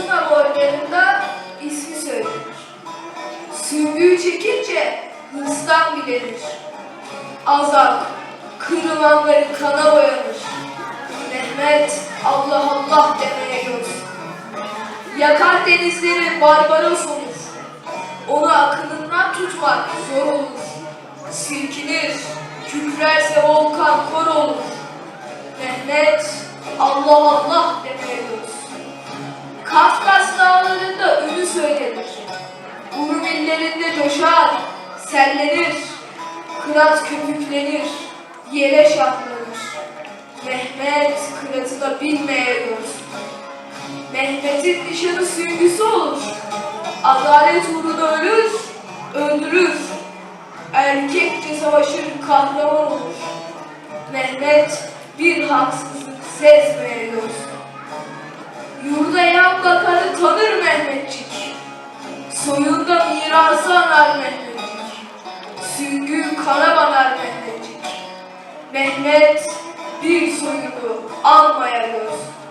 dağlarında ismi söylenir. Süngüyü çekince hırstan bilenir. Azak, kırılanları kana boyanır. Mehmet Allah Allah demeye görsün. Yakar denizleri barbaros olur. Onu akılından tutmak zor olur. Silkinir, kükrerse volkan kor olur. Mehmet Allah Allah demeye görsün. Kafkas dağlarında ölü söylenir. Urum illerinde coşar, sellenir. Kırat köpüklenir, yele şahlanır. Mehmet kıratı bilmeye görsün. Mehmet'in nişanı süngüsü olur. Adalet uğruna ölür, öldürür. Erkekçe savaşır, kahraman olur. Mehmet bir haksızlık sezmeye görsün. Anar Mehmetçik. Süngü kana Mehmetçik. Mehmet bir soyunu almaya görsün.